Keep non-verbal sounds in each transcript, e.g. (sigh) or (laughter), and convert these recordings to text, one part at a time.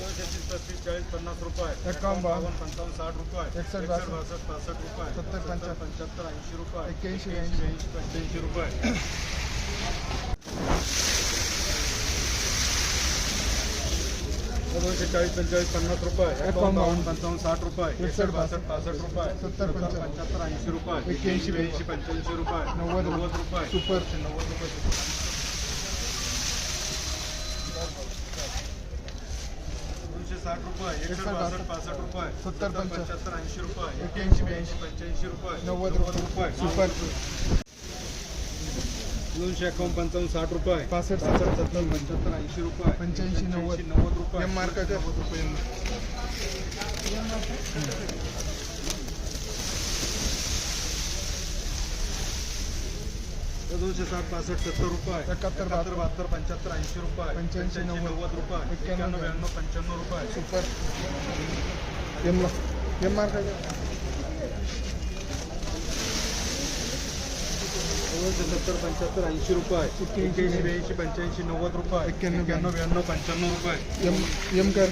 पस्तीस चाळीस पन्नास रुपये. एकावन्न, बावन्न, पंचावन्न साठ रुपये. एकसष्ट, बासष्ट, पासष्ट रुपये. सत्तर, पंच्याहत्तर, पंच्याहत्तर ऐंशी रुपये. एक्क्याऐंशी, ऐंशी. ऐंशी पंच्याऐंशी रुपये. दोनशे चाळीस पंचेचाळीस पन्नास रुपये. एकावन्न बावन्न. पंचावन्न साठ रुपये. एकसष्ट बासष्ट. पासष्ट रुपये. सत्तर, पंच्याहत्तर, पंच्याहत्तर ऐंशी रुपये. एक्क्याऐंशी, ब्याऐंशी. पंच्याऐंशी रुपये. नव्वद, नव्वद रुपये. सुपर. नव्वद रुपये दोनशे साठ रुपये एकसष्ट, बासष्ट पासष्ट रुपये सत्तर, पंच्याहत्तर, ऐंशी रुपये एक्क्याऐंशी, ब्याऐंशी पंच्याऐंशी रुपये नव्वद रुपये सुपर. दोनशे एकावन्न पंचावन्न साठ रुपये पासष्ट, पासष्ट सत्तर पंच्याहत्तर ऐंशी रुपये पंच्याऐंशी, नव्वद. नव्वद रुपये. नव्वद रुपये. दोनशे साठ पासष्ट सत्तर रुपये. एकाहत्तर, एकाहत्तर बहात्तर. पंच्याहत्तर ऐंशी रुपये. पंच्याऐंशी, नव्वद. रुपये. एक्क्याण्णव, ब्याण्णव पंच्याण्णव रुपये. सुपर. एम एम मार्काचे दोनशे सत्तर पंच्याहत्तर ऐंशी रुपये. एक्क्याऐंशी, ब्याऐंशी पंच्याऐंशी नव्वद रुपये. एक्क्याण्णव, एक्क्याण्णव ब्याण्णव पंच्याण्णव रुपये. एम एम कर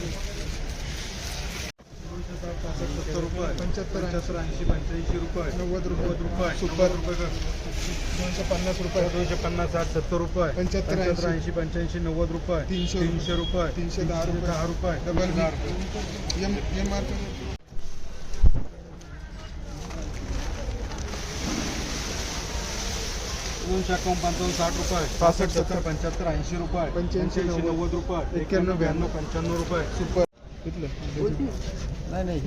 दोनशे साठ पासष्ट सत्तर रुपये पंच्याहत्तर, पंच्याहत्तर ऐंशी पंच्याऐंशी रुपये. नव्वद रुपये. रुपये. सुपर. रुपये दोनशे पन्नास रुपये. दोनशे पन्नास साठ सत्तर रुपये. पंच्याहत्तर, पंच्याहत्तर ऐंशी. ऐंशी पंच्याऐंशी नव्वद रुपये. तीनशे तीनशे रुपये. तीनशे दहा रुपये. दहा रुपये. डबल दहा रुपये. एम एम मार्काचे दोनशे एकावन्न पंचावन्न साठ रुपये. पासष्ट, सत्तर. पंच्याहत्तर ऐंशी रुपये. पंच्याऐंशी, पंच्याऐंशी नव्वद. नव्वद रुपये. एक्क्याण्णव, एक्क्याण्णव ब्याण्णव पंच्याण्णव रुपये. सुपर नाही.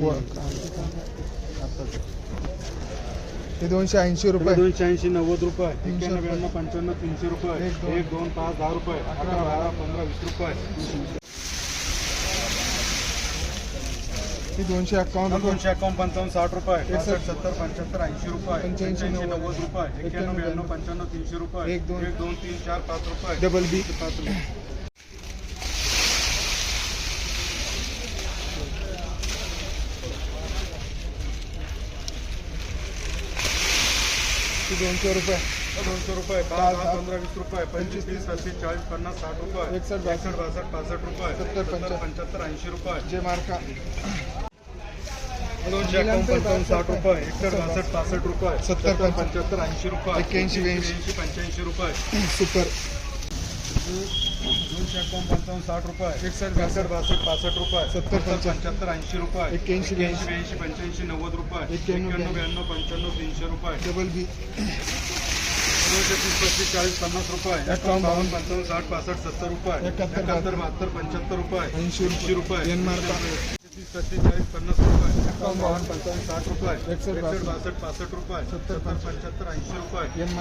हे दोनशे ऐंशी रुपये. दोनशे ऐंशी नव्वद रुपये. एक्क्याण्णव. ब्याण्णव पंच्याण्णव तीनशे रुपये. एक, दोन. एक दोन पाच दहा रुपये. अकरा बारा पंधरा वीस रुपये. ही दोनशे रुपये. दोनशे एकावन्न पंचावन्न साठ रुपये. एकसष्ट. सत्तर पंच्याहत्तर ऐंशी रुपये. पंच्याऐंशी, पंच्याऐंशी नव्वद. नव्वद रुपये. एक्क्याण्णव एक्क्याण्णव, ब्याण्णव पंच्याण्णव तीनशे रुपये. एक, दोन. एक दोन तीन चार पाच रुपये. Double B. पाच रुपये. ही दोनशे रुपये दोनशे रुपये दहा. दहा पंधरा वीस रुपये पंचवीस तीस पस्तीस चाळीस पन्नास साठ रुपये एकसष्ट, एकसष्ट बासष्ट पासष्ट रुपये सत्तर, पंच्याहत्तर. पंच्याहत्तर ऐंशी रुपये जे मार्का दोनशे एकावन्न पंचावन्न साठ रुपये एकसष्ट बासष्ट पासष्ट रुपये सत्तर, पंच्याहत्तर. ऐंशी रुपये एक्क्याऐंशी. ब्याऐंशी पंच्याऐंशी रुपये (clears throat) सुपर दोनशे एकावन्न पंचावन्न साठ रुपये. एकसष्ट, बासष्ट बासष्ट पासष्ट रुपये. सत्तर, पंच्याहत्तर. ऐंशी रुपये. एक्क्याऐंशी, ब्याऐंशी. ब्याऐंशी पंच्याऐंशी नव्वद रुपये. एक्क्याण्णव, ब्याण्णव. पंच्याण्णव तीनशे रुपये. Double B. दोनशे तीस पस्तीस चाळीस पन्नास रुपये. एकावन्न, बावन्न पंचावन्न साठ पासष्ट सत्तर रुपये. एकाहत्तर, बहात्तर. पंच्याहत्तर रुपये. ऐंशी ऐंशी रुपये. एन मार्का तीस पस्तीस चाळीस पन्नास रुपये. एकावन्न, बावन्न पंचावन्न साठ रुपये. एकसष्ट, बासष्ट. पासष्ट रुपये. सत्तर, पंच्याहत्तर ऐंशी रुपये. एन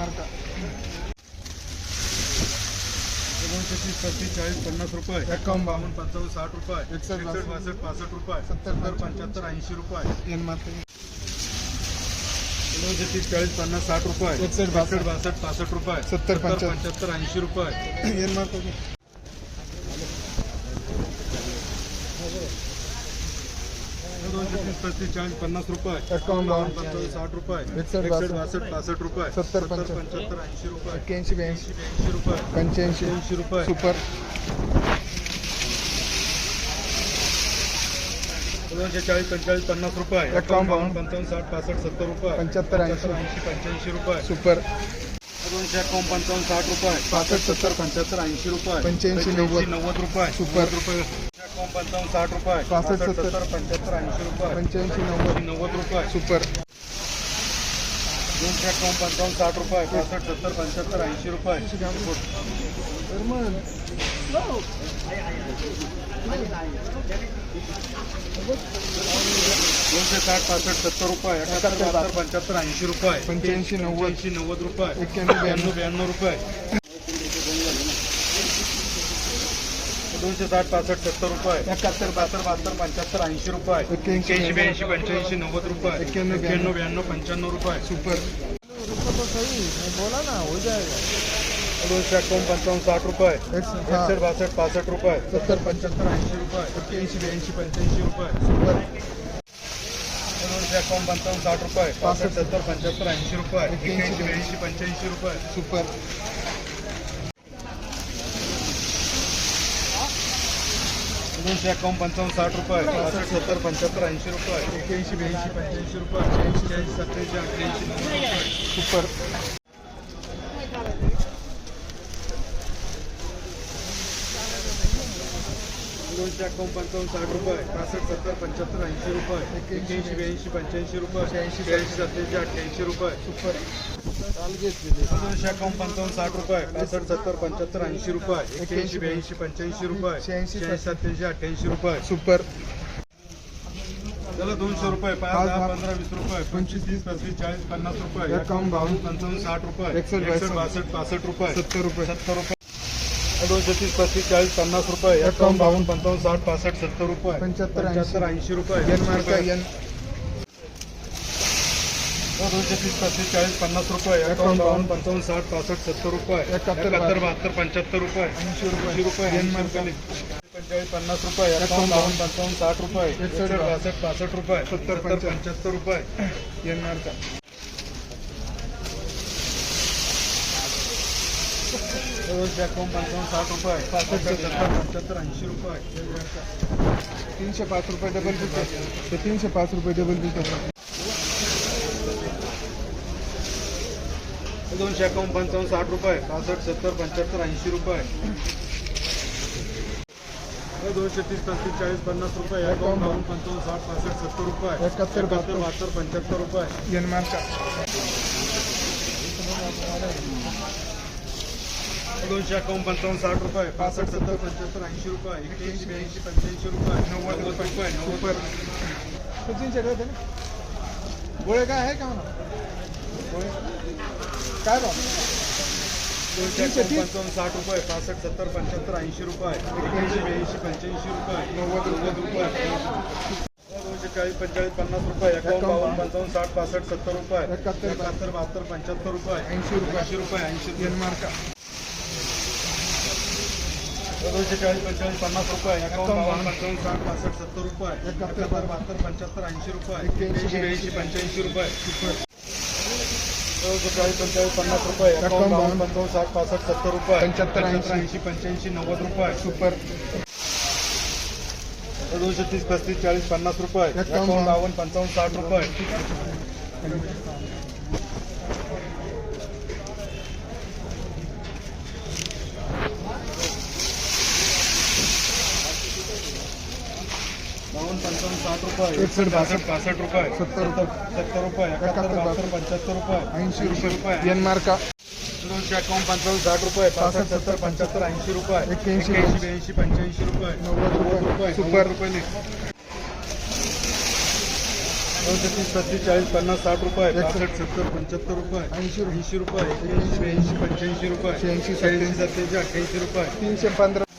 मार्का दोनशे तीस पस्तीस चाळीस पन्नास रुपये. एकावन्न, बावन्न. पंचावन्न साठ रुपये. एकसष्ट, बासष्ट. पासष्ट रुपये. सत्तर, पंच्याहत्तर ऐंशी रुपये. एन मार्का दोनशे तीस चाळीस पन्नास साठ रुपये. एकसष्ट, बासष्ट. बासष्ट पासष्ट रुपये. सत्तर, पंच्याहत्तर. ऐंशी रुपये. दोनशे तीस पस्तीस चाळीस पन्नास रुपये एकावन्न. पंचावन्न साठ रुपये एकसष्ट, बासष्ट. बासष्ट रुपये सत्तर, पंच्याहत्तर. ऐंशी रुपये एक्क्याऐंशी ब्याऐंशी ब्याऐंशी रुपये पंच्याऐंशी ऐंशी रुपये सुपर दोनशे चाळीस पंचेचाळीस पन्नास रुपये एकावन्न, बावन्न. पंचावन्न साठ पासष्ट सत्तर रुपये पंच्याहत्तर, ऐंशी. ऐंशी पंच्याऐंशी रुपये सुपर दोनशे एकावन्न पंचावन्न साठ रुपये पासष्ट, सत्तर. पंच्याहत्तर ऐंशी रुपये पंच्याऐंशी, नव्वद. नव्वद रुपये सुपर. रुपये पंचावन्न साठ रुपये पासष्ट, सत्तर. पंच्याहत्तर ऐंशी रुपये पंच्याऐंशी नव्वद. नव्वद रुपये सुपर. दोनशे एकावन्न पंचावन्न साठ रुपये पासष्ट सत्तर पंच्याहत्तर ऐंशी रुपये दोनशे साठ पासष्ट सत्तर रुपये बहात्तर पंच्याहत्तर ऐंशी रुपये पंच्याऐंशी, नव्वद. ऐंशी नव्वद रुपये एक्क्याण्णव, ब्याण्णव. ब्याण्णव रुपये दोनशे साठ पासष्ट सत्तर रुपये. एकाहत्तर बहात्तर बहात्तर पंच्याहत्तर ऐंशी रुपये. एक्क्याऐंशी, ब्याऐंशी पंच्याऐंशी नव्वद रुपये. एक्क्याण्णव, एक्क्याण्णव ब्याण्णव. पंच्याण्णव रुपये. सुपर. बोला ना हो जाएगा. दोनशे एकावन्न पंचावन्न साठ रुपये. एक-. एकसष्ट बासष्ट पासष्ट रुपये. सत्तर पंच्याहत्तर ऐंशी रुपये. एक्क्याऐंशी ब्याऐंशी पंच्याऐंशी रुपये. सुपर. दोनशे एकावन्न पंचावन्न साठ रुपये. पासष्ट. सत्तर पंच्याहत्तर ऐंशी रुपये. एक्क्याऐंशी ब्याऐंशी पंच्याऐंशी रुपये. सुपर. दोनशे एकावन्न पंचावन्न साठ रुपये. पासष्ट सत्तर पंच्याहत्तर ऐंशी रुपये. एक्क्याऐंशी ब्याऐंशी पंच्याऐंशी रुपये. शहाऐंशी शहाऐंशी सत्याऐंशी अठ्ठ्याऐंशी. सुपर दोनशे एकावन्न पंचावन्न साठ रुपये. पासष्ट सत्तर पंच्याहत्तर ऐंशी रुपये. एक्क्याऐंशी ब्याऐंशी पंच्याऐंशी रुपये. शहाऐंशी शहाऐंशी सत्याऐंशी अठ्ठ्याऐंशी रुपये. सुपर. घेतलेली दोनशे एकावन्न पंचावन्न साठ रुपये. पासष्ट सत्तर पंच्याहत्तर ऐंशी रुपये. एक्क्याऐंशी ब्याऐंशी पंच्याऐंशी रुपये. शहाऐंशी, सत्याऐंशी अठ्ठ्याऐंशी रुपये. सुपर. त्याला दोनशे रुपये. पाच दहा पंधरा वीस रुपये. पंचवीस तीस पस्तीस चाळीस पन्नास रुपये. एकावन्न, बावन्न पंचावन्न साठ रुपये. एकसष्ट, बासष्ट पासष्ट रुपये. सत्तर रुपये. सत्तर रुपये. दोनशे तीस पस्तीस चाळीस पन्नास रुपये. एकावन्न, बावन्न पंचावन्न साठ पासष्ट सत्तर रुपये. पंच्याहत्तर, पंच्याहत्तर ऐंशी. रुपये. एन दोनशे तीस पस्तीस चाळीस पन्नास रुपये. एकावन्न बावन्न. पंचावन्न साठ पासष्ट सत्तर रुपये. एकाहत्तर, बहात्तर पंच्याहत्तर रुपये. ऐंशी रुपये. रुपये एन एन मार्का. पंचेचाळीस पन्नास रुपये. एकावन्न बावन्न. पंचावन्न साठ रुपये. एकसष्ट, बासष्ट. पासष्ट रुपये. सत्तर, पंच्याहत्तर रुपये. एन दोनशे एकावन्न पंचावन्न साठ रुपये पंच्याहत्तर. ऐंशी रुपये. तीनशे पाच रुपये डबल बिकर ते तीनशे पाच रुपये डबल बिकर दोनशे एकावन्न पंचावन्न साठ रुपये. पासष्ट सत्तर पंच्याहत्तर ऐंशी रुपये. दोनशे तीस पस्तीस चाळीस पन्नास रुपये. एकावन्न बावन्न पंचावन्न साठ पासष्ट सत्तर रुपये. एकाहत्तर, एकाहत्तर बहात्तर पंच्याहत्तर रुपये. दोनशे एकावन्न पंचावन्न साठ रुपये पासष्ट सत्तर पंच्याहत्तर ऐंशी रुपये एक्क्याऐंशी ब्याऐंशी पंच्याऐंशी रुपये नव्वद रुपये नव्वद रुपये. गोळे काय आहे का म्हणा? काय भाव? दोनशे एकावन्न पंचावन्न साठ रुपये पासष्ट सत्तर पंच्याहत्तर ऐंशी रुपये एक्क्याऐंशी ब्याऐंशी पंच्याऐंशी रुपये नव्वद नव्वद रुपये. चाळीस पंचेचाळीस पन्नास रुपये एकावन्न बावन्न पंचावन्न साठ पासष्ट सत्तर रुपये एकाहत्तर, बहात्तर पंच्याहत्तर रुपये ऐंशी रुपये. ऐंशी रुपये ऐंशी मार्का. दोनशे चाळीस पंचेचाळीस पन्नास रुपये. एकावन्न बावन्न पंचावन्न साठ पासष्ट सत्तर रुपये. एकाहत्तर, बहात्तर पंच्याहत्तर ऐंशी रुपये. एक्क्याऐंशी ब्याऐंशी पंच्याऐंशी रुपये. दोनशे चाळीस पंचेचाळीस पन्नास रुपये. एकावन्न बावन्न पंचावन्न साठ पासष्ट सत्तर रुपये. पंच्याहत्तर, ऐंशी. ऐंशी पंच्याऐंशी नव्वद रुपये. सुपर. दोनशे तीस पस्तीस चाळीस पन्नास रुपये. एकावन्न बावन्न पंचावन्न साठ रुपये. बावन्न पंचावन्न साठ रुपये. एकसष्ट, बासष्ट. पासष्ट रुपये. सत्तर रुपये. सत्तर रुपये. एकाहत्तर बहात्तर पंच्याहत्तर रुपये. ऐंशी रुपये. रुपये. एन मार्का. दोनशे एकावन्न पंचावन्न साठ रुपये. पासष्ट सत्तर पंच्याहत्तर ऐंशी रुपये. एक्क्याऐंशी, ब्याऐंशी पंच्याऐंशी रुपये. नव्वद रुपये. सुपर. रुपये दोनशे तीस पस्तीस चाळीस पन्नास साठ रुपये. एकसष्ट. सत्तर पंच्याहत्तर रुपये. ऐंशी रुपये. ऐंशी रुपये. एक्क्याऐंशी ब्याऐंशी पंच्याऐंशी रुपये. शहाऐंशी सत्याऐंशी अठ्ठ्याऐंशी रुपये. तीनशे पंधरा.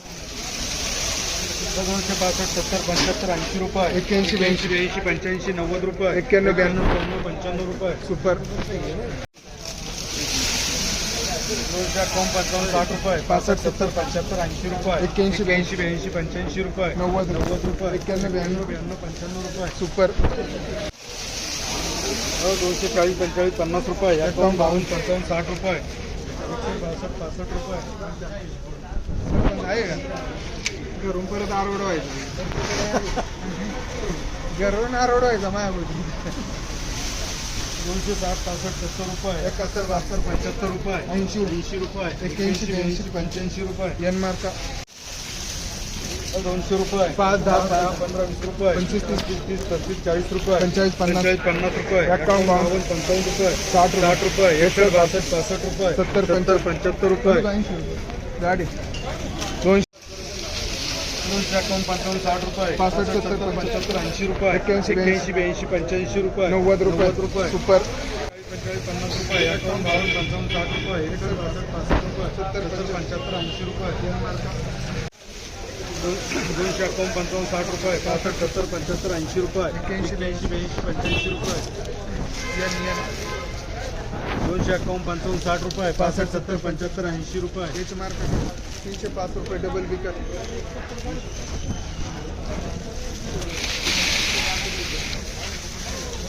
दोनशे पासष्ट सत्तर पंच्याहत्तर ऐंशी रुपये. एक्क्याऐंशी, ब्याऐंशी. ब्याऐंशी पंच्याऐंशी नव्वद रुपये. एक्क्याण्णव, ब्याण्णव. त्र्याण्णव पंच्याण्णव रुपये. सुपर. दोनशे एकावन्न पंचावन्न साठ रुपये. पासष्ट, सत्तर. पंच्याहत्तर ऐंशी रुपये. एक्क्याऐंशी, ब्याऐंशी. ब्याऐंशी पंच्याऐंशी रुपये. नव्वद नव्वद रुपये. एक्क्याण्णव, ब्याण्णव. ब्याण्णव पंच्याण्णव रुपये. सुपर. हो, दोनशे चाळीस पंचेचाळीस पन्नास रुपये. एकावन्न बावन्न पंचावन्न साठ रुपये. एकशे बासष्ट पासष्ट रुपये. आहे का? घरून परत आरोड व्हायचं घरून आरोड व्हायचा मायामध्ये दोनशे साठ पासष्ट सत्तर रुपये. एकाहत्तर बहात्तर पंच्याहत्तर रुपये. ऐंशी ऐंशी रुपये. एक्क्याऐंशी, ब्याऐंशी पंच्याऐंशी रुपये. एन मार्का. दोनशे रुपये. पाच, दहा, दहा पंधरा वीस रुपये. पंचवीस, तीस, तीस तीस पस्तीस चाळीस रुपये. पन्नास. पंचेचाळीस, पन्नास रुपये. एकावन्न, बावन्न. पंचावन्न रुपये. साठ. साठ रुपये. एकसष्ट बासष्ट. पासष्ट रुपये. सत्तर, सत्तर पंच्याहत्तर रुपये. ऐंशी रुपये. गाडी. दोनशे एकावन्न पंचावन्न साठ रुपये. पासष्ट, सत्तर, पंच्याहत्तर ऐंशी रुपये. एक्क्याऐंशी, एक्क्याऐंशी ब्याऐंशी पंच्याऐंशी रुपये. नव्वद रुपये. रुपये. सुपर. पंचेचाळीस पन्नास रुपये. एकावन्न बावन्न पंचावन्न साठ रुपये. एकसष्ट बासष्ट पासष्ट रुपये. सत्तर पंच्याहत्तर ऐंशी रुपये. दोन- दोनशे एकावन्न पंचावन्न साठ रुपये. पासष्ट सत्तर पंच्याहत्तर ऐंशी रुपये. एक्क्याऐंशी, ब्याऐंशी. ब्याऐंशी पंच्याऐंशी रुपये. दोनशे एकावन्न पंचावन्न साठ रुपये. पासष्ट सत्तर पंच्याहत्तर ऐंशी रुपये. एच मार्क तीनशे पाच रुपये डबल विकत.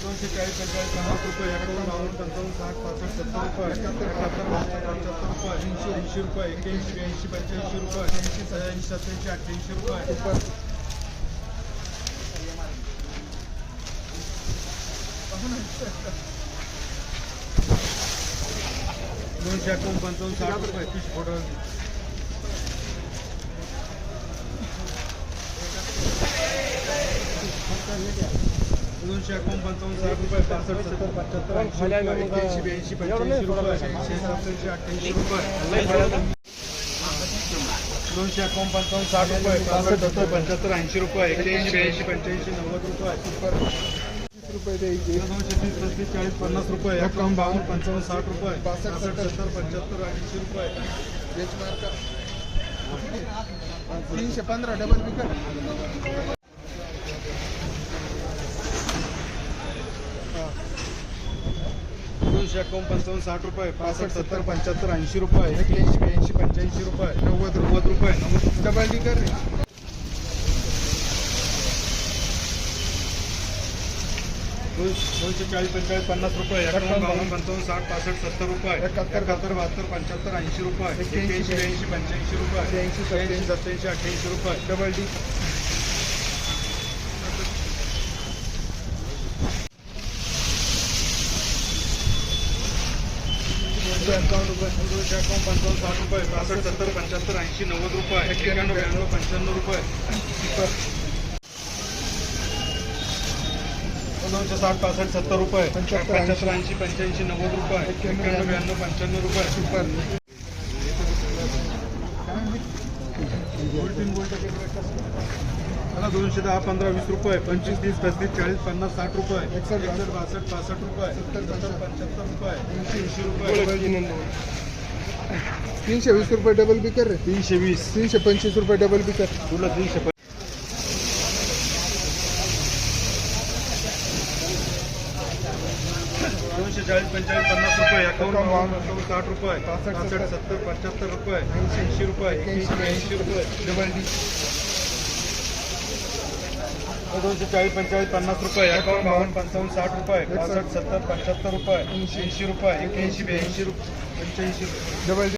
दोनशे चाळीस पंचाळीस पन्नास रुपये एकावन्न बावन्न पंचावन्न साठ पासष्ट सत्तर रुपये एकाहत्तर रुपये ऐंशी ऐंशी रुपये एक्क्याऐंशी ब्याऐंशी पंच्याऐंशी रुपये ऐंशी सत्याऐंशी सत्याऐंशी अठ्ठ्याऐंशी रुपये. दोनशे अठ्ठावन्न पंचावन्न साठ रुपये तीस फोटो. दोनशे एकोण पंचावन्न साठ रुपये पासष्ट सत्तर पंच्याहत्तर ऐंशी ब्याऐंशी पंच्याऐंशी रुपये ऐंशी सत्याऐंशी अठ्ठ्याऐंशी रुपये दोनशे अकावन्न पंचावन्न साठ रुपये पासष्ट सत्तर पंच्याहत्तर ऐंशी रुपये एक्क्याऐंशी ब्याऐंशी पंच्याऐंशी नव्वद रुपये रुपये द्यायचे दोनशे तीस पस्तीस चाळीस पन्नास रुपये एकावन्न बावन्न पंचावन्न साठ रुपये पासष्ट, पासष्ट सत्तर पंच्याहत्तर ऐंशी रुपये बेच मार्क तीनशे पंधरा डबल विकट दोनशे एकावन्न पंचावन्न साठ रुपये पासष्ट सत्तर पंच्याहत्तर ऐंशी रुपये एक्क्याऐंशी ब्याऐंशी पंच्याऐंशी रुपये नव्वद नव्वद रुपये. डबल डिकर रे दोन- दोनशे चाळीस पंचेचाळीस पन्नास रुपये एकावन्न बावन्न पंचावन्न साठ पासष्ट सत्तर रुपये एकाहत्तर, एकाहत्तर बहात्तर पंच्याहत्तर ऐंशी रुपये एक्क्याऐंशी, ब्याऐंशी. पंच्याऐंशी रुपये ब्याऐंशी, ब्याऐंशी सत्याऐंशी अठ्ठ्याऐंशी रुपये डबल डी. रुपये एकावन्न रुपये दोनशे एकावन्न पंचावन्न साठ रुपये पासष्ट सत्तर पंच्याहत्तर ऐंशी नव्वद रुपये. एक्क्याण्णव ब्याण्णव पंच्याण्णव रुपये दोनशे साठ पासष्ट सत्तर रुपये पंच्याहत्तर, पंच्याहत्तर ऐंशी पंच्याऐंशी नव्वद रुपये. एक्क्याण्णव, ब्याण्णव पंच्याण्णव रुपये. सुपर मला दोनशे दहा पंधरा वीस रुपये. पंचवीस तीस पस्तीस चाळीस पन्नास साठ रुपये. एकसष्ट, बासष्ट. पासष्ट रुपये. सत्तर, पंच्याहत्तर रुपये. ऐंशी, ऐंशी रुपये तीनशे वीस रुपये डबल बिकर रे. तीनशे वीस. तीनशे पंचवीस रुपये डबल बिकर तुला तीनशे दोनशे चाळीस पंचेचाळीस पन्नास रुपये. अकाउंट साठ रुपये पासष्ट, सत्तर पंच्याहत्तर रुपये ऐंशी रुपये ऐंशी रुपये. Double D. दोनशे चाळीस पंचेचाळीस पन्नास रुपये. अकाउंट बावन्न पंचावन्न साठ रुपये पासष्ट सत्तर पंच्याहत्तर रुपये ऐंशी. रुपये एक्क्याऐंशी ब्याऐंशी रुपये. पंच्याऐंशी रुपये. Double D.